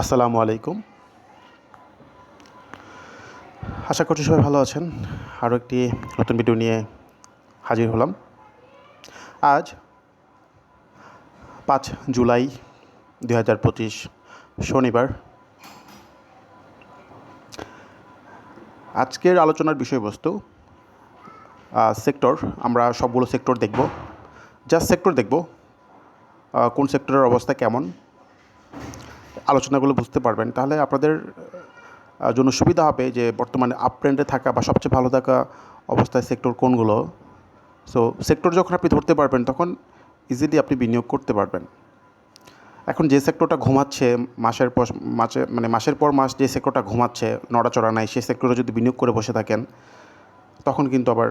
আসসালামু আলাইকুম। আশা করছি সবাই ভালো আছেন। আরও একটি নতুন ভিডিও নিয়ে হাজির হলাম। আজ পাঁচ জুলাই দুই হাজার পঁচিশ শনিবার। আজকের আলোচনার বিষয়বস্তু সেক্টর, আমরা সবগুলো সেক্টর দেখব। জাস্ট সেক্টর দেখব কোন সেক্টরের অবস্থা কেমন আলোচনাগুলো বুঝতে পারবেন। তাহলে আপনাদের জন্য সুবিধা হবে যে বর্তমানে আপ ট্রেন্ডে থাকা বা সবচেয়ে ভালো থাকা অবস্থায় সেক্টর কোনগুলো। সো সেক্টর যখন আপনি ধরতে পারবেন, তখন ইজিলি আপনি বিনিয়োগ করতে পারবেন। এখন যে সেক্টরটা ঘুমাচ্ছে, মাসের পর, মাসে মানে মাসের পর মাস যে সেক্টরটা ঘুমাচ্ছে, নড়াচড়া নাই, সেই সেক্টরে যদি বিনিয়োগ করে বসে থাকেন, তখন কিন্তু আবার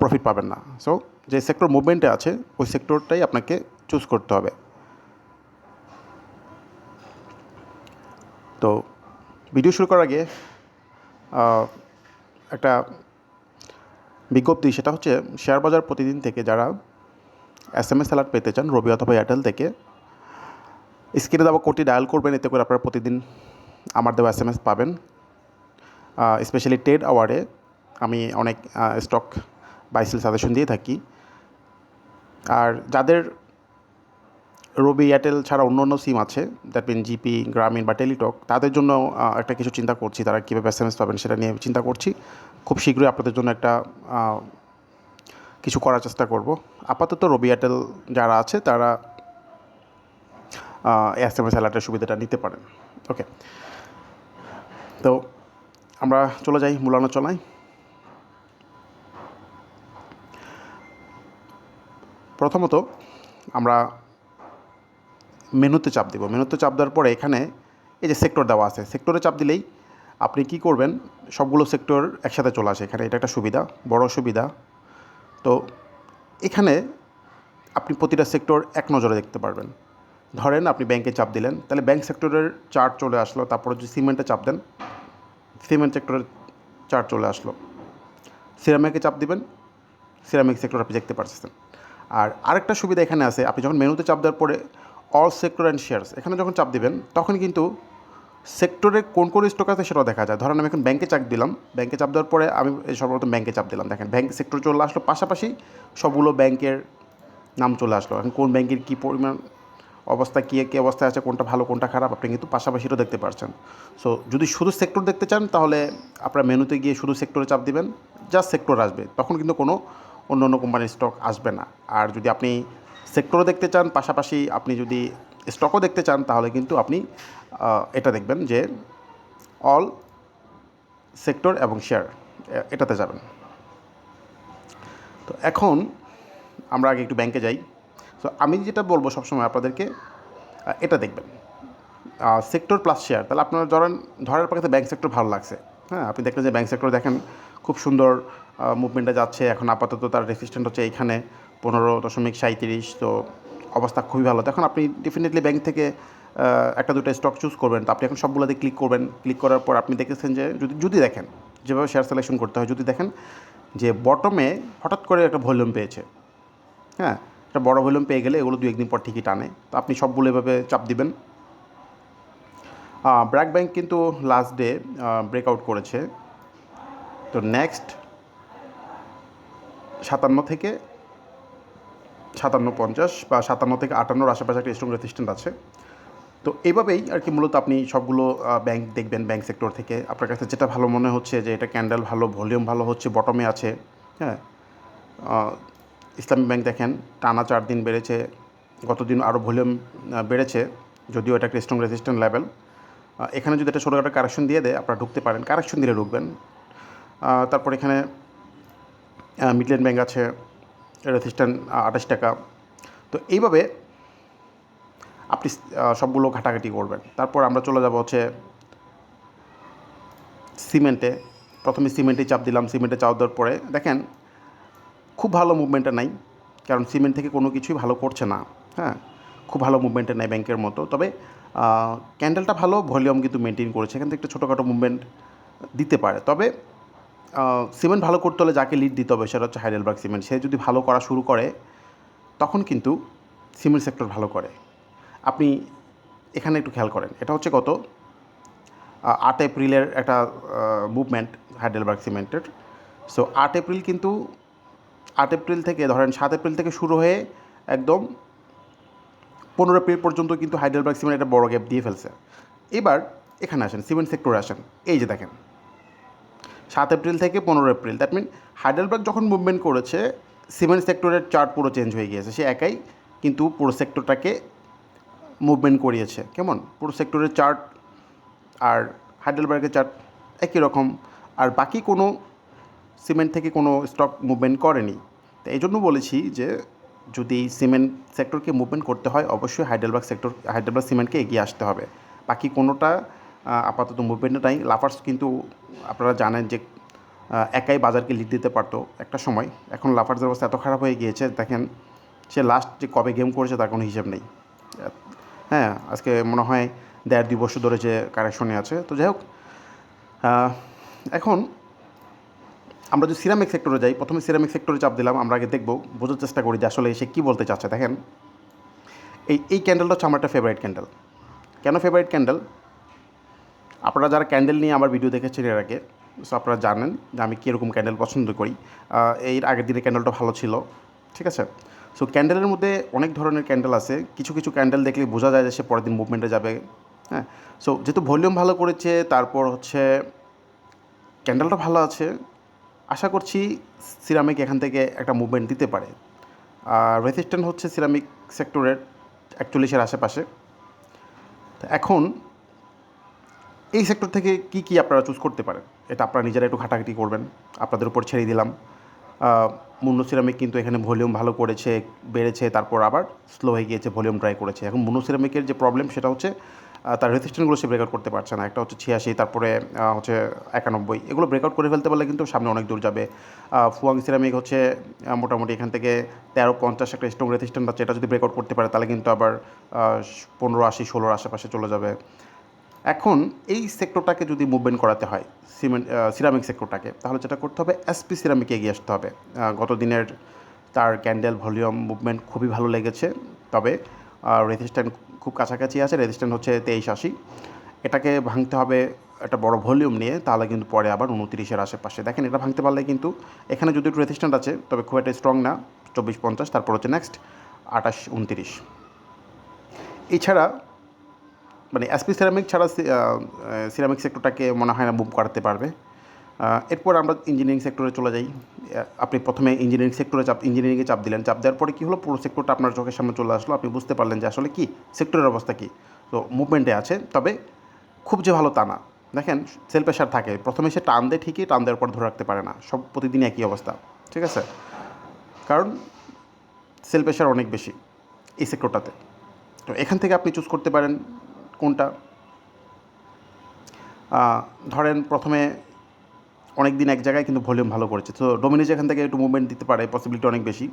প্রফিট পাবেন না। সো যে সেক্টর মুভমেন্টে আছে, ওই সেক্টরটাই আপনাকে চুজ করতে হবে। তো ভিডিও শুরু করার আগে একটা বিজ্ঞপ্তি, সেটা হচ্ছে শেয়ার বাজার প্রতিদিন থেকে যারা এস এম এস অ্যালার্ট পেতে চান রবি অথবা এয়ারটেল থেকে, স্ক্রিনে দেওয়া কোডটি ডায়াল করবেন, এতে করে আপনারা প্রতিদিন আমার দেওয়া এস এম এস পাবেন। স্পেশালি টেড আওয়ারে আমি অনেক স্টক বাইসেল সাজেশন দিয়ে থাকি। আর যাদের রবি এয়ারটেল ছাড়া অন্য অন্য সিম আছে দ্যাট মিন জিপি গ্রামীণ বা টেলিটক তাদের জন্য একটা কিছু চিন্তা করছি, তারা কীভাবে এস এম এস পাবেন সেটা নিয়ে চিন্তা করছি। খুব শীঘ্রই আপনাদের জন্য একটা কিছু করার চেষ্টা করব। আপাতত রবি এয়ারটেল যারা আছে, তারা এস এম এস অ্যালার্টের সুবিধাটা নিতে পারেন। ওকে তো, আমরা চলে যাই মূল আলোচনায় প্রথমত, আমরা মেনুতে চাপ দেব। মেনুতে চাপ দেওয়ার পরে এখানে এই যে সেক্টর দেওয়া আছে সেক্টরে চাপ দিলেই আপনি কি করবেন? সবগুলো সেক্টর একসাথে চলে আসে এখানে। এটা একটা সুবিধা, বড় সুবিধা। তো এখানে আপনি প্রতিটা সেক্টর এক নজরে দেখতে পারবেন। ধরেন আপনি ব্যাংকে চাপ দিলেন, তাহলে ব্যাংক সেক্টরের চার্ট চলে আসলো, তারপরে যদি সিমেন্টে চাপ দেন সিমেন্ট সেক্টরের চার্ট চলে আসলো। সিরামিকে চাপ দিবেন সিরামিক সেক্টর আপনি দেখতে পারছেন আর আরেকটা সুবিধা এখানে আছে, আপনি যখন মেনুতে চাপ দেওয়ার পরে অল সেক্টর অ্যান্ড শেয়ারস এখানে যখন চাপ দিবেন, তখন কিন্তু সেক্টরে কোন কোন স্টক আছে সেটাও দেখা যায়। ধরেন আমি এখন ব্যাংকে চাপ দিলাম। ব্যাংকে চাপ দেওয়ার পরে আমি সর্বপ্রথম ব্যাংকে চাপ দিলাম। দেখেন ব্যাংক সেক্টর চলে আসলো পাশাপাশি সবগুলো ব্যাংকের নাম চলে আসলো। এখন কোন ব্যাংকের কী পরিমাণ অবস্থা, কী কী অবস্থায় আছে, কোনটা ভালো, কোনটা খারাপ, আপনি কিন্তু পাশাপাশিও দেখতে পারছেন। সো যদি শুধু সেক্টর দেখতে চান, তাহলে আপনার মেনুতে গিয়ে শুধু সেক্টরে চাপ দিবেন জাস্ট সেক্টর আসবে। তখন কিন্তু কোনো অন্য অন্য কোম্পানির স্টক আসবে না। আর যদি আপনি সেক্টরও দেখতে চান, পাশাপাশি আপনি যদি স্টকও দেখতে চান, তাহলে কিন্তু আপনি এটা দেখবেন যে অল সেক্টর এবং শেয়ার এটাতে যাবেন। তো এখন আমরা আগে একটু ব্যাংকে যাই। সো আমি যেটা বলব সবসময় আপনাদেরকে এটা দেখবেন। সেক্টর প্লাস শেয়ার তাহলে আপনারা ধরেন, ধরার পর ব্যাংক সেক্টর ভালো লাগছে। হ্যাঁ আপনি দেখলেন যে ব্যাংক সেক্টর দেখেন, খুব সুন্দর মুভমেন্টে যাচ্ছে। এখন আপাতত তার রেসিস্ট্যান্ট হচ্ছে এইখানে। পনেরো দশমিক সাঁত্রিশ তো অবস্থা খুবই ভালো। তখন আপনি ডেফিনেটলি ব্যাংক থেকে একটা দুটো স্টক চুজ করবেন। তো আপনি এখন সবগুলোতে ক্লিক করবেন। ক্লিক করার পর আপনি দেখেছেন যে, যদি যদি দেখেন, যেভাবে শেয়ার সিলেকশন করতে হয়, যদি দেখেন যে বটমে হঠাৎ করে একটা ভলিউম পেয়েছে। হ্যাঁ একটা বড় ভলিউম পেয়ে গেলে এগুলো দু একদিন পর ঠিকই টানে। তো আপনি সবগুলো এভাবে চাপ দিবেন। ব্র্যাক ব্যাংক কিন্তু লাস্ট ডে ব্রেকআউট করেছে। তো নেক্সট সাতান্ন থেকে সাতান্ন পঞ্চাশ বা সাতান্ন থেকে আটান্নর আশেপাশে একটা স্ট্রং রেসিস্ট্যান্ট আছে। তো এইভাবেই আর কি মূলত আপনি সবগুলো ব্যাংক দেখবেন ব্যাংক সেক্টর থেকে। আপনার কাছে যেটা ভালো মনে হচ্ছে যে এটা ক্যান্ডেল ভালো ভলিউম ভালো হচ্ছে বটমে আছে হ্যাঁ? ইসলামী ব্যাংক দেখেন, টানা চার দিন বেড়েছে গতদিন আরও ভলিউম বেড়েছে, যদিও এটা একটা স্ট্রং রেজিস্ট্যান্ট লেভেল এখানে যদি একটা ছোটোখাটো কারেকশন দিয়ে দেয়, আপনারা ঢুকতে পারেন কারেকশন দিলে ঢুকবেন। তারপর এখানে মিডল্যান্ড ব্যাংক আছে রেজিস্ট্যান্ট আঠাশ টাকা। তো এইভাবে আপনি সবগুলো ঘাটাঘাটি করবেন। তারপর আমরা চলে যাব হচ্ছে সিমেন্টে। প্রথমে সিমেন্টে চাপ দিলাম, সিমেন্টে চাপ দেওয়ার পরে দেখেন, খুব ভালো মুভমেন্টে নাই, কারণ সিমেন্ট থেকে কোনো কিছুই ভালো করছে না। হ্যাঁ খুব ভালো মুভমেন্টে নেই ব্যাংকের মতো। তবে ক্যান্ডেলটা ভালো ভলিউম কিন্তু মেনটেন করেছে। এখান থেকে একটু ছোটোখাটো মুভমেন্ট দিতে পারে। তবে সিমেন্ট ভালো করতে হলে যাকে লিড দিতে হবে সেটা হচ্ছে হাইডেলবার্গ সিমেন্ট সে যদি ভালো করা শুরু করে, তখন কিন্তু সিমেন্ট সেক্টর ভালো করে। আপনি এখানে একটু খেয়াল করেন, এটা হচ্ছে কত? আট এপ্রিলের একটা মুভমেন্ট হাইডেলবার্গ সিমেন্টের সো আট এপ্রিল কিন্তু, আট এপ্রিল থেকে, ধরেন সাত এপ্রিল থেকে শুরু হয়ে একদম পনেরো এপ্রিল পর্যন্ত কিন্তু হাইডেলবার্গ সিমেন্ট একটা বড় গ্যাপ দিয়ে ফেলছে। এবার এখানে আসেন সিমেন্ট সেক্টরে আসেন। এই যে দেখেন সাত এপ্রিল থেকে পনেরো এপ্রিল। দ্যাট মিন হাইডেলবার্গ যখন মুভমেন্ট করেছে সিমেন্ট সেক্টরের চার্ট পুরো চেঞ্জ হয়ে গিয়েছে। সে একাই কিন্তু পুরো সেক্টরটাকে মুভমেন্ট করিয়েছে। কেমন? পুরো সেক্টরের চার্ট আর হাইডেলবার্গের চার্ট একই রকম। আর বাকি কোনো সিমেন্ট থেকে কোনো স্টক মুভমেন্ট করেনি। তো এই জন্য বলেছি যে, যদি সিমেন্ট সেক্টরকে মুভমেন্ট করতে হয়, অবশ্যই হাইডেলবার্গ সেক্টর হাইডেলবার্গ সিমেন্টকে এগিয়ে আসতে হবে। বাকি কোনোটা আপাতত মুভমেন্ট নাই। লাফার্স কিন্তু আপনারা জানেন যে একাই বাজারকে লিড দিতে পারতো একটা সময়। এখন লাফার্সের অবস্থা এত খারাপ হয়ে গিয়েছে, দেখেন সে লাস্ট যে কবে গেম করেছে তার কোনো হিসেব নেই। হ্যাঁ আজকে মনে হয় দেড় দুই বছর ধরে যে কারেকশনে আছে। তো যাই হোক এখন আমরা যদি সিরামিক সেক্টরে যাই, প্রথমে সিরামিক সেক্টরে চাপ দিলাম, আমরা আগে দেখব, বোঝার চেষ্টা করি যে আসলে সে কী বলতে চাচ্ছে। দেখেন, এই এই ক্যান্ডেলটা হচ্ছে আমার একটা ফেভারিট ক্যান্ডেল কেন ফেভারিট ক্যান্ডেল আপনারা যারা ক্যান্ডেল নিয়ে আমার ভিডিও দেখেছেন এর আগে সো আপনারা জানেন যে আমি কীরকম ক্যান্ডেল পছন্দ করি। এর আগের দিনে ক্যান্ডেলটা ভালো ছিল, ঠিক আছে? সো ক্যান্ডেলের মধ্যে অনেক ধরনের ক্যান্ডেল আছে। কিছু কিছু ক্যান্ডেল দেখলে বোঝা যায় যে সে পরের দিন মুভমেন্টে যাবে হ্যাঁ? সো যেহেতু ভলিউম ভালো করেছে, তারপর হচ্ছে ক্যান্ডেলটা ভালো আছে, আশা করছি সিরামিক এখান থেকে একটা মুভমেন্ট দিতে পারে। আর রেসিস্ট্যান্ট হচ্ছে সিরামিক সেক্টরের একচল্লিশের আশেপাশে। এখন এই সেক্টর থেকে কি কি আপনারা চুজ করতে পারেন? এটা আপনারা নিজেরা একটু ঘাটাঘাটি করবেন। আপনাদের উপর ছেড়ে দিলাম। মুন্নো সিরামিক কিন্তু এখানে ভলিউম ভালো করেছে, বেড়েছে, তারপর আবার স্লো হয়ে গিয়েছে, ভলিউম ড্রাই করেছে। এখন মুন্নো সিরামিকের যে প্রবলেম সেটা হচ্ছে তার রেসিস্ট্যান্টগুলো সে ব্রেকআউট করতে পারছে না। একটা হচ্ছে ছিয়াশি, তারপরে হচ্ছে একানব্বই। এগুলো ব্রেকআউট করে ফেলতে পারলে কিন্তু সামনে অনেক দূর যাবে। ফুয়াং সিরামিক হচ্ছে মোটামুটি এখান থেকে তেরো, পঞ্চাশ একটা স্ট্রং রেসিস্ট্যান্ট আছে। এটা যদি ব্রেকআউট করতে পারে, তাহলে কিন্তু আবার পনেরো, আশি, ষোলোর আশেপাশে চলে যাবে। এখন এই সেক্টরটাকে যদি মুভমেন্ট করাতে হয় সিমেন্ট সিরামিক সেক্টরটাকে তাহলে যেটা করতে হবে এসপি সিরামিকে এগিয়ে আসতে হবে। গত দিনের তার ক্যান্ডেল ভলিউম মুভমেন্ট খুবই ভালো লেগেছে, তবে রেজিস্ট্যান্ট খুব কাছাকাছি আছে রেজিস্ট্যান্ট হচ্ছে তেইশ আশি। এটাকে ভাঙতে হবে একটা বড় ভলিউম নিয়ে, তাহলে কিন্তু পরে আবার উনত্রিশের আশেপাশে। দেখেন, এটা ভাঙতে পারলে কিন্তু এখানে যদি একটু রেজিস্ট্যান্ট আছে, তবে খুব একটা স্ট্রং না, চব্বিশ পঞ্চাশ, তারপর হচ্ছে নেক্সট আঠাশ, উনত্রিশ। এছাড়া মানে এসপি সিরামিক ছাড়া সিরামিক সেক্টরটাকে মনে হয় না মুভ করাতে পারবে। এরপর আমরা ইঞ্জিনিয়ারিং সেক্টরে চলে যাই। আপনি প্রথমে ইঞ্জিনিয়ারিং সেক্টরে চাপ ইঞ্জিনিয়ারিংয়ে চাপ দিলেন। চাপ দেওয়ার পরে কী হলো? পুরো সেক্টরটা আপনার চোখের সামনে চলে আসলো। আপনি বুঝতে পারলেন যে আসলে কি? সেক্টরের অবস্থা কী? তো মুভমেন্টে আছে। তবে খুব যে ভালো তা না। দেখেন সেল প্রেশার থাকে। প্রথমে সে টান দেয় ঠিকই, টান দেওয়ার পর ধরে রাখতে পারে না। সব প্রতিদিন একই অবস্থা। ঠিক আছে? কারণ সেল প্রেশার অনেক বেশি এই সেক্টরটাতে তো এখান থেকে আপনি চুজ করতে পারেন। কোনটা? ধরেন প্রথমে অনেক দিন এক জায়গায় কিন্তু ভলিউম ভালো করেছে। তো ডোমিনিজ এখান থেকে একটু মুভমেন্ট দিতে পারে পসিবিলিটি অনেক বেশি।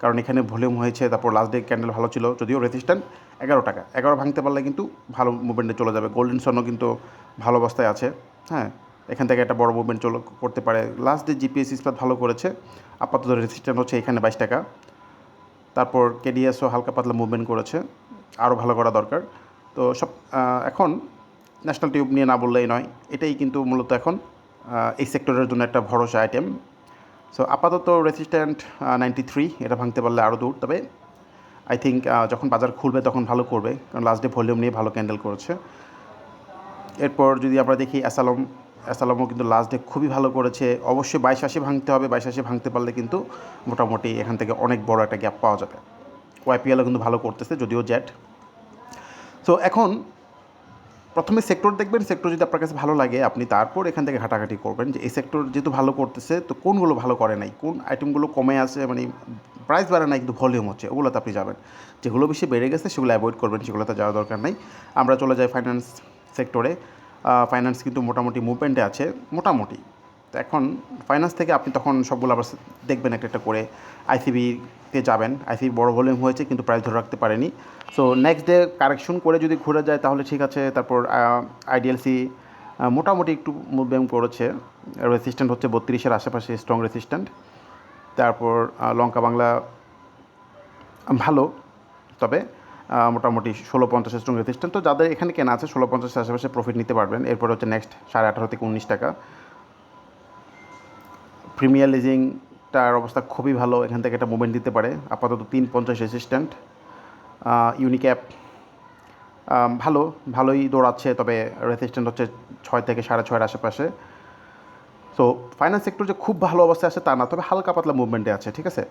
কারণ এখানে ভলিউম হয়েছে, তারপর লাস্ট ডে ক্যান্ডেল ভালো ছিল, যদিও রেজিস্ট্যান্ট এগারো টাকা। এগারো ভাঙতে পারলে কিন্তু ভালো মুভমেন্টে চলে যাবে। গোল্ডেন সনও কিন্তু ভালো অবস্থায় আছে হ্যাঁ? এখান থেকে একটা বড় মুভমেন্ট চলে, করতে পারে। লাস্ট ডে জিপিএস ইস্পাত ভালো করেছে, আপাতত রেজিস্ট্যান্ট হচ্ছে এখানে বাইশ টাকা। তারপর কেডিএসও হালকা পাতলা মুভমেন্ট করেছে আরও ভালো করা দরকার। তো সব এখন ন্যাশনাল টিউব নিয়ে না বললেই নয়, এটাই কিন্তু মূলত এখন এই সেক্টরের জন্য একটা ভরসা আইটেম সো আপাতত রেসিস্ট্যান্ট নাইনটি থ্রি এটা ভাঙতে পারলে আরও দূর, তবে আই থিঙ্ক যখন বাজার খুলবে তখন ভালো করবে, কারণ লাস্ট ডে ভলিউম নিয়ে ভালো ক্যান্ডেল করেছে। এরপর যদি আমরা দেখি অ্যাসালম অ্যাসালমও কিন্তু লাস্ট ডে খুবই ভালো করেছে, অবশ্যই বাইশ আশি ভাঙতে হবে, বাইশ আশি ভাঙতে পারলে কিন্তু মোটামুটি এখান থেকে অনেক বড় একটা গ্যাপ পাওয়া যাবে। ওয়াইপিএলও কিন্তু ভালো করতেছে, যদিও জেট তো এখন প্রথমে সেক্টর দেখবেন সেক্টর যদি আপনার কাছে ভালো লাগে, আপনি তারপর এখান থেকে ঘাটাঘাটি করবেন যে এই সেক্টর যেহেতু ভালো করতেছে, তো কোনগুলো ভালো করে নাই? কোন আইটেমগুলো কমে আছে? মানে প্রাইস বাড়ে নাই, কিন্তু ভলিউম হচ্ছে, ওগুলোতে আপনি যাবেন। যেগুলো বেশি বেড়ে গেছে, সেগুলো অ্যাভয়েড করবেন সেগুলোতে যাওয়ার দরকার নাই। আমরা চলে যাই ফাইন্যান্স সেক্টরে ফাইন্যান্স কিন্তু মোটামুটি মুভমেন্টে আছে, মোটামুটি। তো এখন ফাইন্যান্স থেকে আপনি তখন সবগুলো আবার দেখবেন একটা একটা করে আইসিবিতে যাবেন। আইসিবি বড় ভলিউম হয়েছে কিন্তু প্রাইস ধরে রাখতে পারেনি। সো নেক্সট ডে কারেকশন করে যদি ঘুরে যায় তাহলে ঠিক আছে, তারপর আইডিএলসি মোটামুটি একটু মুভমেন্ট করেছে। রেসিস্ট্যান্ট হচ্ছে বত্রিশের আশেপাশে স্ট্রং রেসিস্ট্যান্ট তারপর লঙ্কা বাংলা ভালো, তবে মোটামুটি ষোলো পঞ্চাশ স্ট্রং রেজিস্ট্যান্ট তো যাদের এখানে কেনা আছে, ষোলো পঞ্চাশের আশেপাশে প্রফিট নিতে পারবেন। এরপর হচ্ছে নেক্সট সাড়ে আঠারো থেকে উনিশ টাকা। প্রিমিয়ার লিজিংটার অবস্থা খুবই ভালো, এখান থেকে একটা মুভমেন্ট দিতে পারে। আপাতত তিন পঞ্চাশ রেজিস্ট্যান্ট ইউনিক্যাপ ভালো, ভালোই দৌড়াচ্ছে, তবে রেজিস্ট্যান্ট হচ্ছে ছয় থেকে সাড়ে ছয়ের আশেপাশে। তো ফাইন্যান্স সেক্টর যে খুব ভালো অবস্থায় আছে তা না, তবে হালকা পাতলা মুভমেন্টে আছে, ঠিক আছে?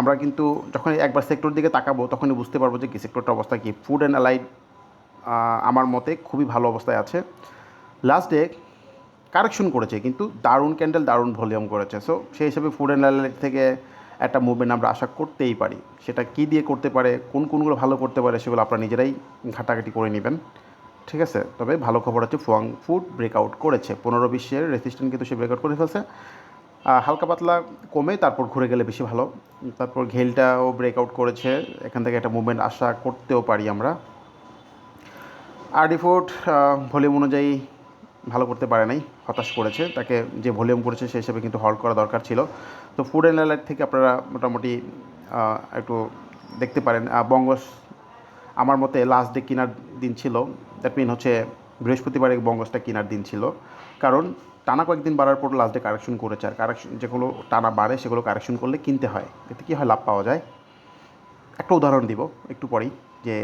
আমরা কিন্তু যখন একবার সেক্টর দিকে তাকাবো, তখনই বুঝতে পারব যে কি সেক্টরটার অবস্থা কি। ফুড অ্যান্ড অ্যালাইড আমার মতে খুবই ভালো অবস্থায় আছে। লাস্ট ডে কারেকশন করেছে, কিন্তু দারুণ ক্যান্ডেল, দারুণ ভলিউম করেছে। সো সেই হিসেবে ফুড অ্যান্ড থেকে একটা মুভমেন্ট আমরা আশা করতেই পারি। সেটা কী দিয়ে করতে পারে, কোন কোনগুলো ভালো করতে পারে, সেগুলো আপনারা নিজেরাই ঘাটাঘাটি করে নেবেন। ঠিক আছে? তবে ভালো খবর হচ্ছে ফুয়াং ফুড ব্রেকআউট করেছে। পনেরো বিশের রেসিস্ট্যান্ট কিন্তু সে ব্রেকআউট করে ফেলছে। হালকা পাতলা কমে, তারপর ঘুরে গেলে বেশি ভালো। তারপর ঘেলটাও ব্রেকআউট করেছে। এখান থেকে একটা মুভমেন্ট আশা করতেও পারি আমরা। আরডি ফুড ভলিউম অনুযায়ী ভালো করতে পারে নাই, হতাশ করেছে। তাকে যে ভলিউম করেছে সেই হিসেবে কিন্তু হল্ট করা দরকার ছিল। তো ফুড অ্যান্ড অ্যালাইট থেকে আপনারা মোটামুটি একটু দেখতে পারেন। বঙ্গস আমার মতে লাস্ট ডে কেনার দিন ছিল। দ্যাট মিন হচ্ছে বৃহস্পতিবারে বঙ্গসটা কেনার দিন ছিল। কারণ টানা কয়েকদিন বাড়ার পর লাস্ট ডে কারেকশন করেছে। আর কারেকশন যেগুলো টানা বাড়ে সেগুলো কারেকশন করলে কিনতে হয়। এতে কী হয়? লাভ পাওয়া যায়। একটা উদাহরণ দিব, একটু পরেই। যে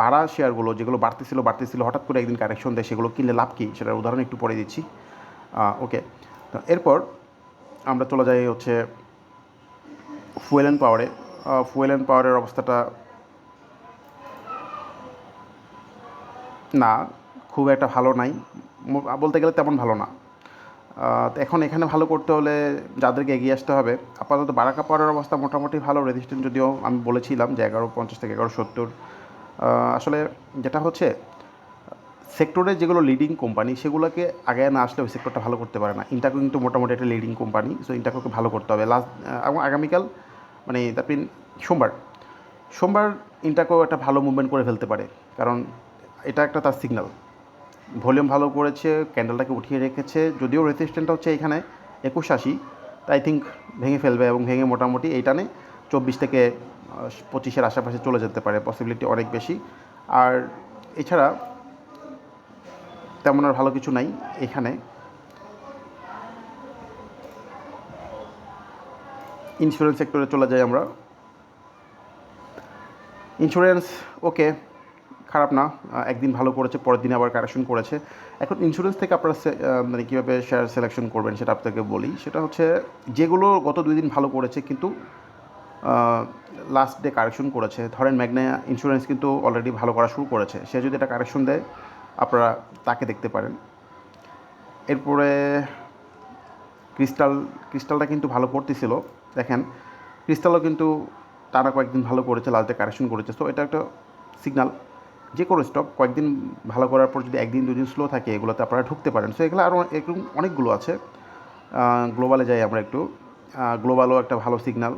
বাড়া শেয়ারগুলো যেগুলো বাড়তেছিল বাড়তেছিল, হঠাৎ করে একদিন কারেকশন দেয়, সেগুলো কিনলে লাভ কী? সেটার উদাহরণ একটু পরে দিচ্ছি। ওকে তো এরপর আমরা চলে যাই হচ্ছে ফুয়েল অ্যান্ড পাওয়ারে ফুয়েল অ্যান্ড পাওয়ারের অবস্থাটা না, খুব একটা ভালো নাই। বলতে গেলে তেমন ভালো না। এখন এখানে ভালো করতে হলে যাদেরকে এগিয়ে আসতে হবে, আপাতত বারাকা পাওয়ারের অবস্থা মোটামুটি ভালো রেজিস্ট্যান্ট যদিও আমি বলেছিলাম যে এগারো পঞ্চাশ থেকে এগারো সত্তর আসলে যেটা হচ্ছে সেক্টরে যেগুলো লিডিং কোম্পানি সেগুলোকে আগে না আসলে ওই সেক্টরটা ভালো করতে পারে না। ইন্টাকো কিন্তু মোটামুটি একটা লিডিং কোম্পানি সো ইন্টাকোকে ভালো করতে হবে। লাস্ট এবং আগামীকাল মানে দ্যাট মিন সোমবার সোমবার ইন্টাকো একটা ভালো মুভমেন্ট করে ফেলতে পারে। কারণ এটা একটা তার সিগন্যাল ভলিউম ভালো করেছে ক্যান্ডেলটাকে উঠিয়ে রেখেছে, যদিও রেজিস্ট্যান্টটা হচ্ছে এখানে একুশ আশি, তাই থিঙ্ক ভেঙে ফেলবে এবং ভেঙে মোটামুটি এইটানে চব্বিশ থেকে পঁচিশের আশেপাশে চলে যেতে পারে পসিবিলিটি অনেক বেশি। আর এছাড়া তেমন আর ভালো কিছু নাই এখানে। ইন্স্যুরেন্স সেক্টরে চলে যাই আমরা। ইন্স্যুরেন্স ওকে খারাপ না একদিন ভালো করেছে, পরের দিন আবার কারেকশন করেছে। এখন ইন্স্যুরেন্স থেকে আপনারা মানে কীভাবে শেয়ার সিলেকশন করবেন সেটা আপনাকে বলি। সেটা হচ্ছে, যেগুলো গত দুই দিন ভালো করেছে, কিন্তু লাস্ট ডে কারেকশন করেছে। ধরেন ম্যাগনা ইন্স্যুরেন্স কিন্তু অলরেডি ভালো করা শুরু করেছে। সে যদি এটা কারেকশন দেয়, আপনারা তাকে দেখতে পারেন। এরপরে ক্রিস্টাল ক্রিস্টালটা কিন্তু ভালো করতেছিল। দেখেন ক্রিস্টালও কিন্তু টানা কয়েকদিন ভালো করেছে লাস্টে কারেকশন করেছে। তো এটা একটা সিগনাল যে কোনো স্টক কয়েকদিন ভালো করার পর যদি একদিন, দুদিন স্লো থাকে, এগুলোতে আপনারা ঢুকতে পারেন। সো এগুলো আরও এরকম অনেকগুলো আছে। গ্লোবালে যাই আমরা একটু। গ্লোবালও একটা ভালো সিগনাল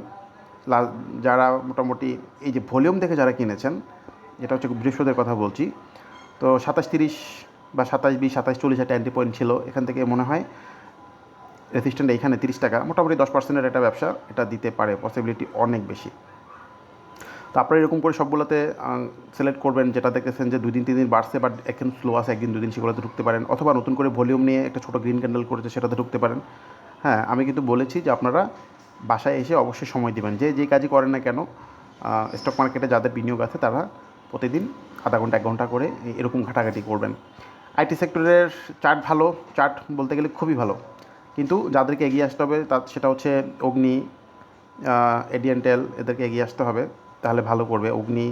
যারা মোটামুটি এই যে ভলিউম দেখে যারা কিনেছেন যেটা হচ্ছে বৃহস্পতির কথা বলছি। তো সাতাশ তিরিশ বা সাতাশ বিশ, সাতাশ চল্লিশ একটা অ্যান্টি পয়েন্ট ছিল। এখান থেকে মনে হয় রেসিস্ট্যান্ট এখানে তিরিশ টাকা। মোটামুটি দশ পার্সেন্টের একটা ব্যবসা, এটা দিতে পারে পসিবিলিটি অনেক বেশি। তো আপনারা এরকম করে সবগুলোতে সিলেক্ট করবেন, যেটা দেখতেছেন যে দুই দিন তিন দিন বাড়ছে বাট একদিন স্লো আছে, একদিন, দুদিন সেগুলোতে ঢুকতে পারেন। অথবা নতুন করে ভলিউম নিয়ে একটা ছোটো গ্রিন ক্যান্ডেল করেছে, সেটাতে ঢুকতে পারেন। হ্যাঁ আমি কিন্তু বলেছি যে আপনারা বাসায় এসে অবশ্যই সময় দিবেন। যে যে কাজই করেন না কেন স্টক মার্কেটে যাদের বিনিয়োগ আছে তারা প্রতিদিন আধা ঘণ্টা, এক ঘণ্টা করে এরকম ঘাটাঘাটি করবেন। আইটি সেক্টরের চার্ট ভালো চার্ট বলতে গেলে খুবই ভালো। কিন্তু যাদেরকে এগিয়ে আসতে হবে, তা, সেটা হচ্ছে অগ্নি এডিএনটেল এদেরকে এগিয়ে আসতে হবে, তাহলে ভালো করবে। অগ্নি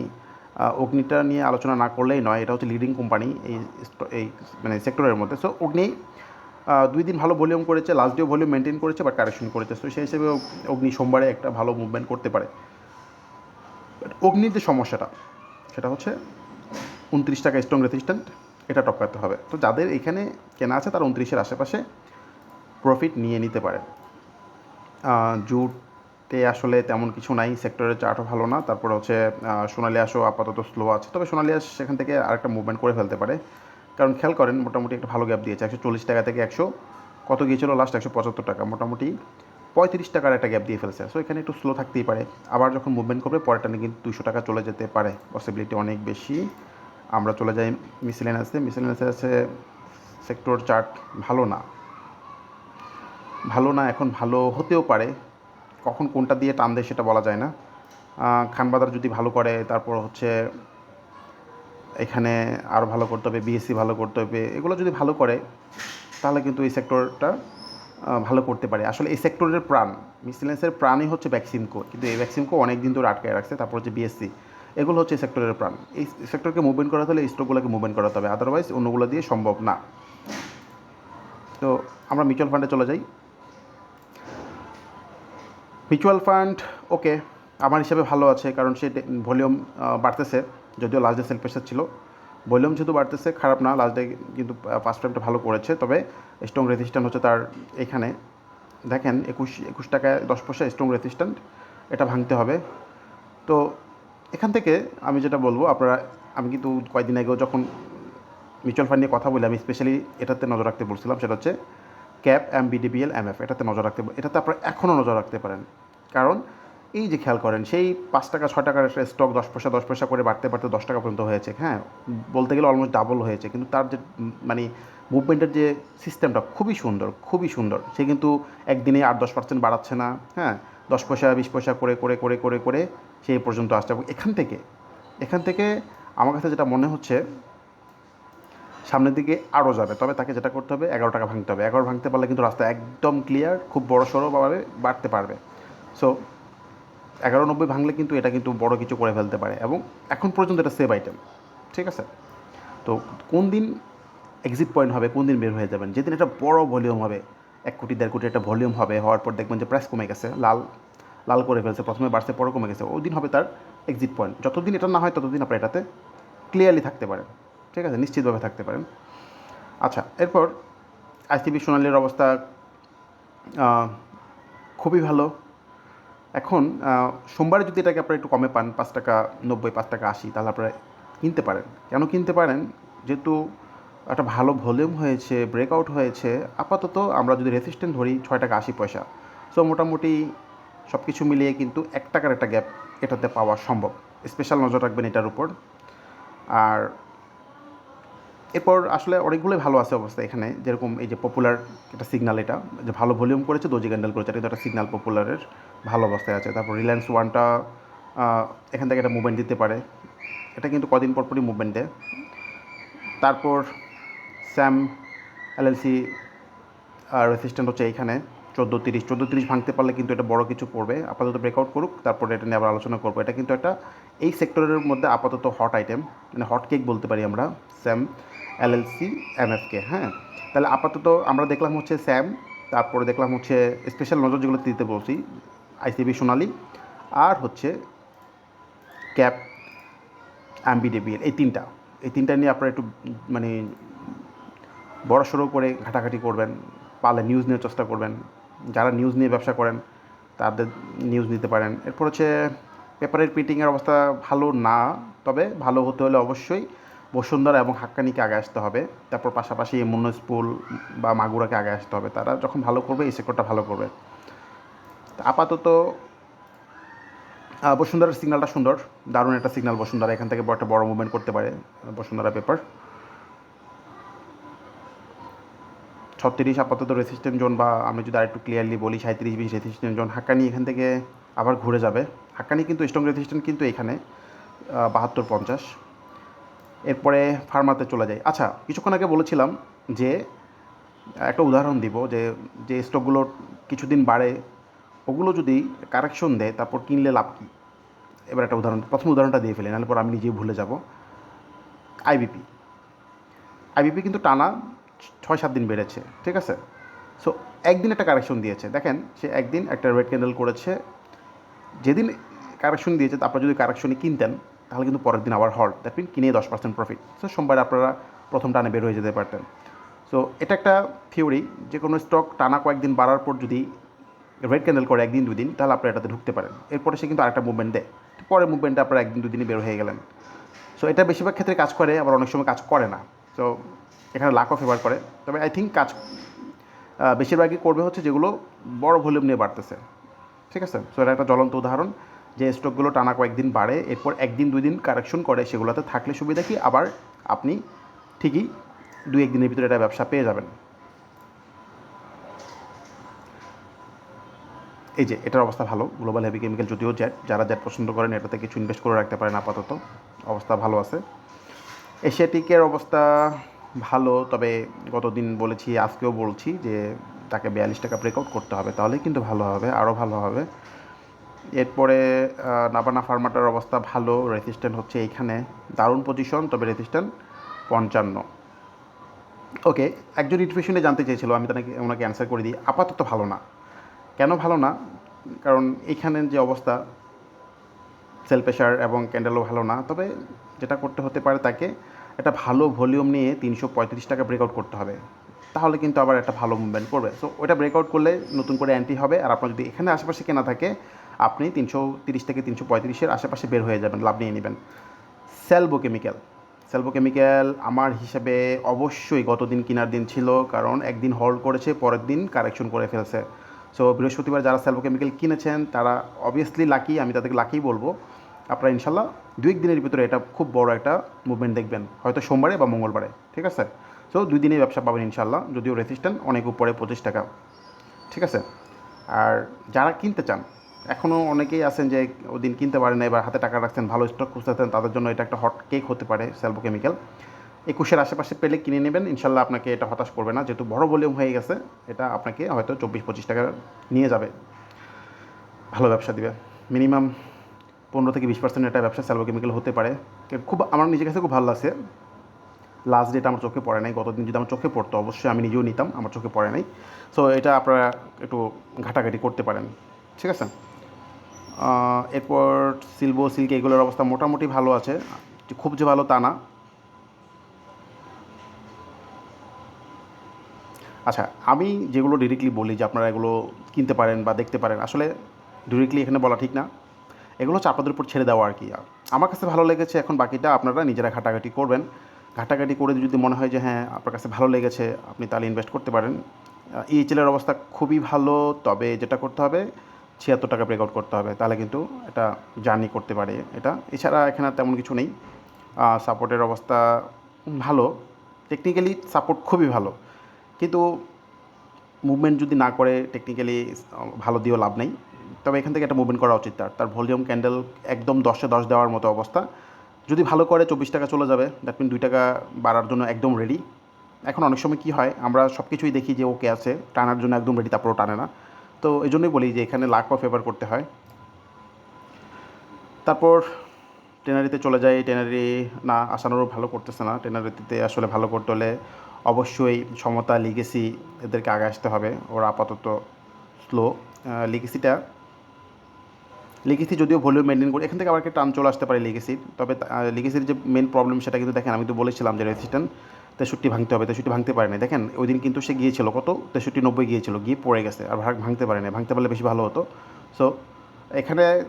অগ্নিটা নিয়ে আলোচনা না করলেই নয়, এটা হচ্ছে লিডিং কোম্পানি এই এই মানে সেক্টরের মধ্যে। সো অগ্নি দুই দিন ভালো ভলিউম করেছে লাস্ট ডেও ভলিউম মেনটেন করেছে বাট কারেকশন করেছে। তো সেই হিসেবে অগ্নি সোমবারে একটা ভালো মুভমেন্ট করতে পারে। অগ্নির যে সমস্যাটা সেটা হচ্ছে উনত্রিশ টাকা স্ট্রং রেজিস্ট্যান্ট এটা টপকাতে হবে। তো যাদের এখানে কেনা আছে তারা উনত্রিশের আশেপাশে প্রফিট নিয়ে নিতে পারে। জুটে আসলে তেমন কিছু নাই সেক্টরের চার্টও ভালো না। তারপর হচ্ছে আহ, সোনালি আশও আপাতত স্লো আছে। তবে সোনালি আশ সেখান থেকে আরেকটা মুভমেন্ট করে ফেলতে পারে। কারণ খেয়াল করেন মোটামুটি একটা ভালো গ্যাপ দিয়েছে। একশো চল্লিশ টাকা থেকে একশো কত গিয়েছিল লাস্ট একশো পঁচাত্তর টাকা মোটামুটি পঁয়ত্রিশ টাকার একটা গ্যাপ দিয়ে ফেলছে। সো এখানে একটু স্লো থাকতেই পারে। আবার যখন মুভমেন্ট করবে পরেরটা নিয়ে কিন্তু দুশো টাকা চলে যেতে পারে। পসিবিলিটি অনেক বেশি। আমরা চলে যাই মিসেলেনাসে মিসেলেনাসে আছে সেক্টর চার্ট ভালো না। ভালো না এখন ভালো হতেও পারে। কখন কোনটা দিয়ে টান দেয় সেটা বলা যায় না। আহ, খানবাজার যদি ভালো করে তারপর হচ্ছে এখানে আরও ভালো করতে হবে বিএসসি ভালো করতে হবে, এগুলো যদি ভালো করে, তাহলে কিন্তু এই সেক্টরটা ভালো করতে পারে। আসলে এই সেক্টরের প্রাণ মিসিলেন্সের প্রাণই হচ্ছে ভ্যাকসিমকো কিন্তু এই ভ্যাকসিমকো অনেক দিন ধরে আটকায় রাখছে, তারপর হচ্ছে বিএসসি এগুলো হচ্ছে সেক্টরের প্রাণ। এই সেক্টরকে মুভমেন্ট করাতে হলে স্টকগুলোকে মুভমেন্ট করাতে হবে আদারওয়াইজ অন্যগুলো দিয়ে সম্ভব না। তো আমরা মিউচুয়াল ফান্ডে চলে যাই। মিউচুয়াল ফান্ড ওকে আমার হিসাবে ভালো আছে, কারণ সে ভলিউম বাড়তেছে। যদিও লাস্ট ডে সেল প্রেশার ছিল। ভলিউম যেহেতু বাড়তেছে, খারাপ না লাস্ট ডে কিন্তু ফার্স্ট টাইমটা ভালো করেছে, তবে স্ট্রং রেজিস্ট্যান্ট হচ্ছে তার এখানে। দেখেন, একুশ একুশ টাকায় দশ পয়সা স্ট্রং রেজিস্ট্যান্ট এটা ভাঙতে হবে। তো এখান থেকে আমি যেটা বলব, আপনারা, আমি কিন্তু কয়েকদিন আগেও যখন মিউচুয়াল ফান্ড নিয়ে কথা বলি, আমি স্পেশালি এটাতে নজর রাখতে বলছিলাম, সেটা হচ্ছে cap M BDBL M F এটাতে নজর রাখতে এটাতে আপনারা এখনও নজর রাখতে পারেন। কারণ এই যে খেয়াল করেন, সেই পাঁচ টাকা, ছয় টাকার স্টক দশ পয়সা দশ পয়সা করে বাড়তে বাড়তে দশ টাকা পর্যন্ত হয়েছে হ্যাঁ? বলতে গেলে অলমোস্ট ডাবল হয়েছে, কিন্তু তার যে মানে মুভমেন্টের যে সিস্টেমটা খুবই সুন্দর খুবই সুন্দর। সে কিন্তু একদিনে আট, দশ পার্সেন্ট বাড়াচ্ছে না হ্যাঁ? দশ পয়সা, বিশ পয়সা করে করে করে করে করে সেই পর্যন্ত আসছে। এবং এখান থেকে এখান থেকে আমার কাছে যেটা মনে হচ্ছে, সামনের দিকে আরও যাবে, তবে তাকে যেটা করতে হবে, এগারো টাকা ভাঙতে হবে। এগারো ভাঙতে পারলে কিন্তু রাস্তা একদম ক্লিয়ার খুব বড় সড়োভাবে বাড়তে পারবে। সো এগারো নব্বই ভাঙলে কিন্তু এটা কিন্তু বড় কিছু করে ফেলতে পারে এবং এখন পর্যন্ত এটা সেভ আইটেম ঠিক আছে? তো কোন দিন এক্সিট পয়েন্ট হবে, কোন দিন বের হয়ে যাবেন? যেদিন একটা বড় ভলিউম হবে, এক কোটি, দেড় কোটি একটা ভলিউম হবে, হওয়ার পর দেখবেন যে প্রাইস কমে গেছে, লাল লাল করে ফেলছে, প্রথমে বাড়ছে, পরে কমে গেছে, ওই দিন হবে তার এক্সিট পয়েন্ট যতদিন এটা না হয়, ততদিন আপনার এটাতে ক্লিয়ারলি থাকতে পারেন, ঠিক আছে? নিশ্চিতভাবে থাকতে পারেন। আচ্ছা এরপর আইসিবি সোনালির অবস্থা খুবই ভালো। এখন সোমবারে যদি এটাকে আপনারা একটু কমে পান, পাঁচ টাকা, নব্বই, পাঁচ টাকা, আশি, তাহলে আপনারা কিনতে পারেন। কেন কিনতে পারেন? যেহেতু একটা ভালো ভলিউম হয়েছে, ব্রেকআউট হয়েছে, আপাতত আমরা যদি রেসিস্ট্যান্ট ধরি ছয় টাকা, আশি পয়সা। সো, মোটামুটি সব কিছু মিলিয়ে কিন্তু এক টাকার একটা গ্যাপ এটাতে পাওয়া সম্ভব। স্পেশাল নজর রাখবেন এটার উপর। আর এরপর আসলে অনেকগুলোই ভালো আছে অবস্থা এখানে। যেরকম এই যে পপুলার একটা সিগনাল এটা, যে ভালো ভলিউম করেছে দোজি ক্যান্ডেল করেছে। এটা একটা সিগনাল পপুলারের ভালো অবস্থায় আছে। তারপর রিলায়েন্স ওয়ানটা এখান থেকে একটা মুভমেন্ট দিতে পারে। এটা কিন্তু কদিন পর পরই মুভমেন্ট দেয়। তারপর স্যাম এলএলসি রেসিস্ট্যান্ট হচ্ছে এইখানে চোদ্দ তিরিশ। চোদ্দ তিরিশ ভাঙতে পারলে কিন্তু এটা বড় কিছু পড়বে। আপাতত ব্রেকআউট করুক, তারপরে এটা নিয়ে আবার আলোচনা করব। এটা কিন্তু একটা, এই সেক্টরের মধ্যে আপাতত হট আইটেম মানে হট কেক বলতে পারি আমরা স্যাম এলএলসি এমএফকে হ্যাঁ? তাহলে আপাতত আমরা দেখলাম হচ্ছে স্যাম, তারপরে দেখলাম হচ্ছে স্পেশাল নজর যেগুলো দিতে বলছি আইসিবি সোনালি, আর হচ্ছে ক্যাপ অ্যাম্বিডেবিএল এই তিনটা। এই তিনটা নিয়ে আপনারা একটু মানে বড় সড়ো করে ঘাটাঘাটি করবেন, পারলে নিউজ নেওয়ার চেষ্টা করবেন। যারা নিউজ নিয়ে ব্যবসা করেন, তাদের নিউজ নিতে পারেন। এরপর হচ্ছে পেপারের প্রিন্টিংয়ের অবস্থা ভালো না, তবে ভালো হতে হলে অবশ্যই বসুন্ধরা এবং হাক্কানিকে আগে আসতে হবে। তারপর পাশাপাশি মুন্নসপুল বা মাগুরাকে আগে আসতে হবে। তারা যখন ভালো করবে, এই সেক্টরটা ভালো করবে। আপাতত বসুন্ধরার সিগন্যালটা সুন্দর। দারুণ একটা সিগনাল বসুন্ধরা। এখান থেকে একটা বড় মুভমেন্ট করতে পারে, বসুন্ধরা পেপার ছত্রিশ আপাতত রেসিস্ট্যান্ট জোন বা আমি যদি আরেকটু ক্লিয়ারলি বলি সাঁত্রিশ বিশ রেসিস্ট্যান্ট জোন হাক্কানি এখান থেকে আবার ঘুরে যাবে। হাক্কানি কিন্তু স্ট্রং রেসিস্ট্যান্ট কিন্তু এখানে বাহাত্তর পঞ্চাশ। এরপরে ফার্মাতে চলে যায়। আচ্ছা কিছুক্ষণ আগে বলেছিলাম যে, একটা উদাহরণ দিব যে যে স্টকগুলো কিছুদিন বাড়ে, ওগুলো যদি কারেকশন দেয়, তারপর কিনলে লাভ কী? এবার একটা উদাহরণ, প্রথম উদাহরণটা দিয়ে ফেলি, নাহলে পর আমি নিজেই ভুলে যাব। আইবিপি আইবিপি কিন্তু টানা ছয় সাত দিন বেড়েছে, ঠিক আছে? সো একদিন একটা কারেকশন দিয়েছে। দেখেন, সে একদিন একটা রেড ক্যান্ডেল করেছে। যেদিন কারেকশন দিয়েছে আপনারা যদি কারেকশনে কিনতেন তাহলে কিন্তু পরের দিন আবার হল্ট দ্যাট মিন কিনে দশ পার্সেন্ট প্রফিট সো সোমবার আপনারা প্রথম টানে বের হয়ে যেতে পারতেন। সো এটা একটা থিওরি যে কোনো স্টক টানা কয়েকদিন বাড়ার পর যদি রেড ক্যান্ডেল করে একদিন, দুদিন, তাহলে আপনারা এটাতে ঢুকতে পারেন। এরপরে সে কিন্তু আরেকটা মুভমেন্ট দেয়। পরে মুভমেন্টে আপনারা একদিন দুদিনে বের হয়ে গেলেন। সো এটা বেশিরভাগ ক্ষেত্রে কাজ করে, আবার অনেক সময় কাজ করে না। সো এখানে লাখও ফেভার করে। তবে আই থিঙ্ক কাজ বেশিরভাগই করবে হচ্ছে যেগুলো বড় ভলিউম নিয়ে বাড়তেছে। ঠিক আছে? সো এটা একটা জ্বলন্ত উদাহরণ। যে স্টকগুলো টানা কয়েকদিন বাড়ে, এরপর একদিন দুই দিন কারেকশন করে, সেগুলোতে থাকলে সুবিধা কি? আবার আপনি ঠিকই দুই একদিনের ভিতরে এটা ব্যবসা পেয়ে যাবেন। এই যে, এটার অবস্থা ভালো। গ্লোবাল হেভি কেমিক্যাল যদিও জ্যাট, যারা জ্যাট পছন্দ করেন, এটাতে কিছু ইনভেস্ট করে রাখতে পারেন আপাতত। অবস্থা ভালো আছে। এশিয়াটিকের অবস্থা ভালো, তবে গতদিন বলেছি, আজকেও বলছি যে, তাকে বিয়াল্লিশ টাকা ব্রেকআউট করতে হবে। তাহলে কিন্তু ভালো হবে, আরও ভালো হবে। এরপরে নাবানা ফার্মাটার অবস্থা ভালো রেসিস্ট্যান্ট হচ্ছে এইখানে। দারুণ পজিশন তবে রেসিস্ট্যান্ট পঞ্চান্ন। ওকে একজন ইনফরমেশনে জানতে চেয়েছিল, আমি তাকে, ওনাকে অ্যান্সার করে দিই। আপাতত ভালো না। কেন ভালো না? কারণ এইখানে যে অবস্থা সেল প্রেশার এবং ক্যান্ডেলও ভালো না। তবে যেটা করতে হতে পারে তাকে একটা ভালো ভলিউম নিয়ে তিনশো পঁয়ত্রিশ টাকা ব্রেকআউট করতে হবে। তাহলে কিন্তু আবার একটা ভালো মুভমেন্ট করবে। সো ওটা ব্রেকআউট করলে নতুন করে অ্যান্টি হবে। আর আপনার যদি এখানে আশেপাশে কেনা থাকে আপনি তিনশো তিরিশ থেকে তিনশো পঁয়ত্রিশের আশেপাশে বের হয়ে যাবেন, লাভ নিয়ে নেবেন। সেলবো কেমিক্যাল সেলবো কেমিক্যাল আমার হিসেবে অবশ্যই গতদিন কেনার দিন ছিল, কারণ একদিন হল্ড করেছে, পরের দিন কারেকশন করে ফেলছে। সো বৃহস্পতিবার যারা সেলবো কেমিক্যাল কিনেছেন, তারা অবভিয়াসলি লাকি আমি তাদেরকে লাকি বলব। আপনারা ইনশাল্লাহ দুই এক দিনের ভিতরে এটা খুব বড় একটা মুভমেন্ট দেখবেন, হয়তো সোমবারে বা মঙ্গলবারে, ঠিক আছে? সো দুই দিনেই ব্যবসা পাবেন ইনশাল্লাহ, যদিও রেজিস্ট্যান্ট অনেক উপরে পঁচিশ টাকা। ঠিক আছে? আর যারা কিনতে চান এখনও অনেকেই আছেন যে ওদিন কিনতে পারেন না এবার হাতে টাকা রাখছেন, ভালো স্টক খুঁজতেছেন, তাদের জন্য এটা একটা হট কেক হতে পারে সেলবো কেমিক্যাল একুশের আশেপাশে পেলে কিনে নেবেন, ইনশাল্লাহ আপনাকে এটা হতাশ করবে না। যেহেতু বড় ভলিউম হয়ে গেছে, এটা আপনাকে হয়তো চব্বিশ পঁচিশ টাকা নিয়ে যাবে। ভালো ব্যবসা দিবে। মিনিমাম পনেরো থেকে বিশ পার্সেন্ট এটা ব্যবসা সেলবো কেমিক্যাল হতে পারে। খুব আমার নিজের কাছে খুব ভালো লাগছে। লাস্ট ডেট আমার চোখে পড়ে নাই, গতদিন যদি আমার চোখে পড়তো, অবশ্যই আমি নিজেও নিতাম, আমার চোখে পড়ে নাই। সো এটা আপনারা একটু ঘাটাঘাটি করতে পারেন। ঠিক আছে? এরপর সিলবো, সিল্ক, এগুলোর অবস্থা মোটামুটি ভালো আছে। খুব যে ভালো তা না। আচ্ছা আমি যেগুলো ডিরেক্টলি বলি যে আপনারা এগুলো কিনতে পারেন বা দেখতে পারেন, আসলে ডিরেক্টলি এখানে বলা ঠিক না। এগুলো হচ্ছে আপনাদের উপর ছেড়ে দেওয়া আর কি। আমার কাছে ভালো লেগেছে, এখন বাকিটা আপনারা নিজেরা ঘাটাঘাটি করবেন। ঘাটাঘাটি করে যদি মনে হয় যে হ্যাঁ আপনার কাছে ভালো লেগেছে, আপনি তাহলে ইনভেস্ট করতে পারেন। ইএচএলের অবস্থা খুবই ভালো, তবে যেটা করতে হবে ছিয়াত্তর টাকা ব্রেকআউট করতে হবে, তাহলে কিন্তু এটা জার্নি করতে পারে এটা। এছাড়া এখানে তেমন কিছু নেই। সাপোর্টের অবস্থা ভালো টেকনিক্যালি সাপোর্ট খুবই ভালো। কিন্তু মুভমেন্ট যদি না করে টেকনিক্যালি ভালো দিয়েও লাভ নেই। তবে এখান থেকে একটা মুভমেন্ট করা উচিত তার। তার ভলিউম ক্যান্ডেল একদম দশে দশ দেওয়ার মতো অবস্থা। যদি ভালো করে চব্বিশ টাকা চলে যাবে দ্যাট মিন দুই টাকা বাড়ার জন্য একদম রেডি এখন অনেক সময় কী হয়, আমরা সব কিছুই দেখি যে ওকে আছে, টানার জন্য একদম রেডি তারপরেও টানে না। তো এই জন্যই বলি যে এখানে বা ফেভার করতে হয়। তারপর টেনারিতে চলে যায়, টেনারি না আসানোরও ভালো করতেছে না। টেনারিতে আসলে ভালো করতে হলে অবশ্যই সমতা লিগেসি এদেরকে আগে আসতে হবে। ওরা আপাতত স্লো লিগেসিটা লিগেসি যদিও ভলিউম মেনটেন করে, এখান থেকে আবার একটা টান চলে আসতে পারে লিগেসির তবে লিগেসির যে মেন প্রবলেম সেটা কিন্তু দেখেন, আমি তো বলেছিলাম যে রেজিস্ট্যান্ট তেষট্টি ভাঙতে হবে, তেষট্টি ভাঙতে পারে না দেখেন ওই দিন কিন্তু সে গিয়েছিল, কত? তেষট্টি নব্বই গিয়েছিল, গিয়ে পড়ে গেছে, আর ভাগ- ভাঙতে পারে না ভাঙতে পারলে বেশি ভালো হতো। সো এখানে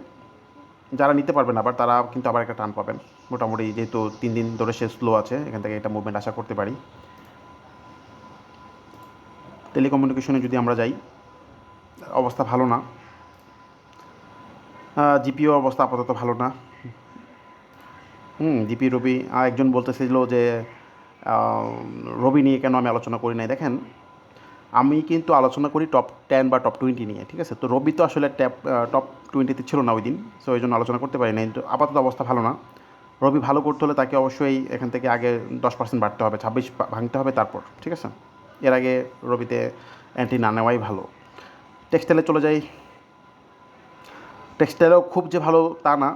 যারা নিতে পারবেন আবার তারা কিন্তু আবার একটা টান পাবেন। মোটামুটি যেহেতু তিন দিন ধরে সে স্লো আছে, এখান থেকে একটা মুভমেন্ট আশা করতে পারি। টেলিকমিউনিকেশনে যদি আমরা যাই, অবস্থা ভালো না। জিপিও অবস্থা আপাতত ভালো না। হুম, জিপি রবি একজন বলতেছিল যে রবি নিয়ে কেন আমি আলোচনা করি নাই? দেখেন, আমি কিন্তু আলোচনা করি টপ টেন বা টপ টোয়েন্টি নিয়ে, ঠিক আছে? তো রবি তো আসলে ট্যাপ টপ টোয়েন্টিতে ছিল না ওই দিন সো ওই জন্য আলোচনা করতে পারি নাই। আপাতত অবস্থা ভালো না। রবি ভালো করতে হলে তাকে অবশ্যই এখান থেকে আগে দশ পার্সেন্ট বাড়তে হবে, ছাব্বিশ ভাঙতে হবে তারপর, ঠিক আছে? এর আগে রবিতে অ্যান্টি না নেওয়াই ভালো। টেক্সটাইলে চলে যাই। টেক্সটাইলও খুব যে ভালো তা না,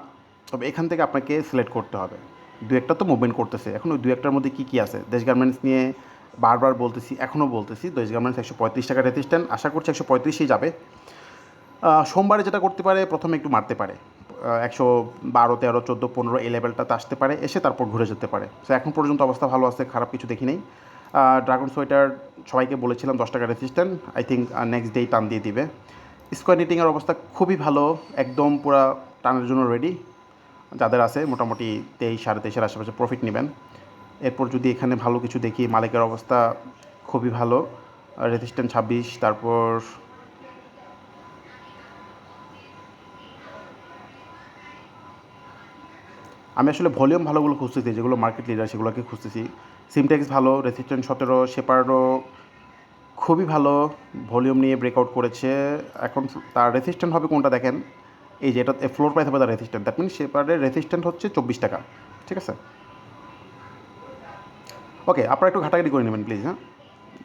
তবে এখান থেকে আপনাকে সিলেক্ট করতে হবে। দু একটা তো মুভমেন্ট করতেছে। এখন ওই দু একটার মধ্যে কী কী আছে? দেশ গার্মেন্টস নিয়ে বারবার বলতেছি এখনও বলতেছি, দেশ গার্মেন্টস একশো পঁয়ত্রিশ টাকা রেজিস্ট্যান্ট আশা করছি একশো পঁয়ত্রিশেই যাবে। সোমবারে যেটা করতে পারে, প্রথমে একটু মারতে পারে। একশো বারো, তেরো, চোদ্দ, পনেরো এই লেভেলটাতে আসতে পারে, এসে তারপর ঘুরে যেতে পারে। সো এখন পর্যন্ত অবস্থা ভালো আছে, খারাপ কিছু দেখি নেই। ড্রাগন সোয়েটার সবাইকে বলেছিলাম দশ টাকা resistant I think next day টান দিয়ে দিবে। স্কোয়ার নিটিংয়ের অবস্থা খুবই ভালো, একদম পুরা টানের জন্য রেডি যাদের আছে, মোটামুটি তেইশ, সাড়ে তেইশের আশেপাশে প্রফিট নেবেন। এরপর যদি এখানে ভালো কিছু দেখি, মালিকের অবস্থা খুবই ভালো রেজিস্ট্যান্ট ছাব্বিশ, তারপর আমি আসলে ভলিউম ভালোগুলো খুঁজতেছি, যেগুলো মার্কেট লিডার সেগুলোকে খুঁজতেছি। সিমটেক্স ভালো রেসিস্ট্যান্ট সতেরো শেপার্ডো খুবই ভালো ভলিউম নিয়ে ব্রেকআউট করেছে। এখন তার রেসিস্ট্যান্ট হবে কোনটা দেখেন? এই যে এটা ফ্লোর প্রাইস হবে রেসিস্ট্যান্ট দ্যাট মিন শেপার্ডের রেসিস্ট্যান্ট হচ্ছে চব্বিশ টাকা, ঠিক আছে? ওকে আপনারা একটু ঘাটাঘাটি করে নেবেন প্লিজ হ্যাঁ?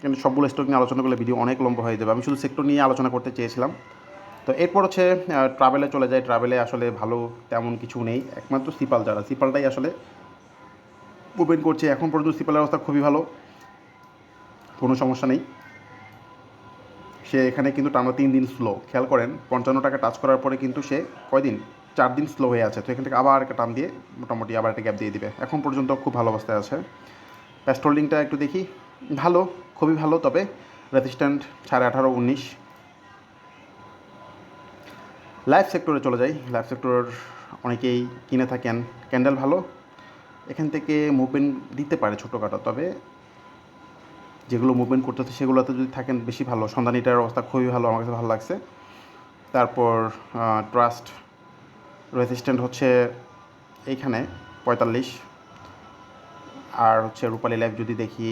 কিন্তু সবগুলো স্টক নিয়ে আলোচনা করলে ভিডিও অনেক লম্বা হয়ে যাবে। আমি শুধু সেক্টর নিয়ে আলোচনা করতে চেয়েছিলাম। তো এরপর হচ্ছে ট্রাভেলে চলে যায়। ট্রাভেলে আসলে ভালো তেমন কিছু নেই। একমাত্র সিপাল যারা সিপালটাই আসলে মুভমেন্ট করছে। এখন পর্যন্ত সিপালের অবস্থা খুবই ভালো। কোনো সমস্যা নেই। সে এখানে কিন্তু টানা তিন দিন স্লো খেয়াল করেন পঞ্চান্ন টাকা টাচ করার পরে কিন্তু সে কয়দিন? চার দিন স্লো হয়ে আছে, তো এখান থেকে আবার একটা টান দিয়ে মোটামুটি আবার একটা গ্যাপ দিয়ে দিবে। এখন পর্যন্ত খুব ভালো অবস্থায় আছে। প্যাস্ট হোল্ডিংটা একটু দেখি। ভালো, খুবই ভালো, তবে রেজিস্ট্যান্ট সাড়ে আঠারো, উনিশ। লাইফ সেক্টরে চলে যাই। লাইফ সেক্টর অনেকেই কিনে থাকেন। ক্যান্ডেল ভালো। এখান থেকে মুভমেন্ট দিতে পারে ছোটোখাটো, তবে যেগুলো মুভমেন্ট করতেছে, সেগুলোতে যদি থাকেন বেশি ভালো। সন্ধানীটার অবস্থা খুবই ভালো, আমার কাছে ভালো লাগছে। তারপর ট্রাস্ট রেজিস্ট্যান্ট হচ্ছে এইখানে, পঁয়তাল্লিশ। আর হচ্ছে রূপালী লাইফ যদি দেখি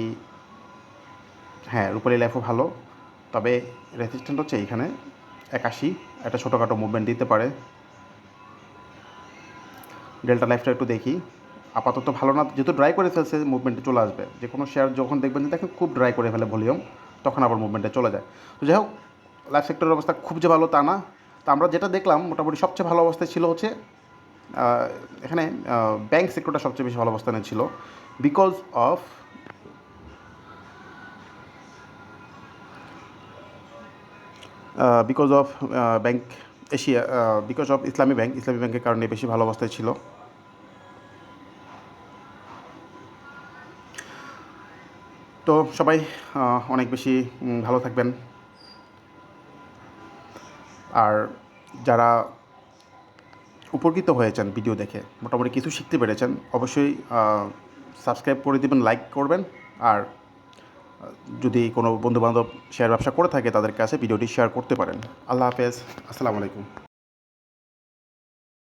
হ্যাঁ রূপালী লাইফও ভালো। তবে রেজিস্ট্যান্ট হচ্ছে এইখানে, একাশি। একটা ছোটোখাটো মুভমেন্ট দিতে পারে। ডেল্টা লাইফটা একটু দেখি। আপাতত ভালো না। যেহেতু ড্রাই করে ফেলছে মুভমেন্টে চলে আসবে। যে কোনো শেয়ার যখন দেখবেন যে দেখেন খুব ড্রাই করে ফেলে ভলিউম তখন আবার মুভমেন্টে চলে যায়। তো যাই হোক লাইফ সেক্টরের অবস্থা খুব যে ভালো তা না। তো আমরা যেটা দেখলাম, মোটামুটি সবচেয়ে ভালো অবস্থায় ছিল হচ্ছে এখানে ব্যাংক সেক্টরটা সবচেয়ে বেশি ভালো অবস্থানে ছিল। Because of because of bank Asia because of Islami bank Islami ব্যাংকের কারণে বেশি ভালো অবস্থায় ছিল। তো সবাই অনেক বেশি ভালো থাকবেন। আর যারা উপকৃত হয়েছেন ভিডিও দেখে, মোটামুটি কিছু শিখতে পেরেছেন, অবশ্যই সাবস্ক্রাইব করে দেবেন, লাইক করবেন। আর, যদি কোনো বন্ধুবান্ধব শেয়ার ব্যবসা করে থাকে, তাদের কাছে ভিডিওটি শেয়ার করতে পারেন। আল্লাহ হাফেজ, আসসালামু আলাইকুম।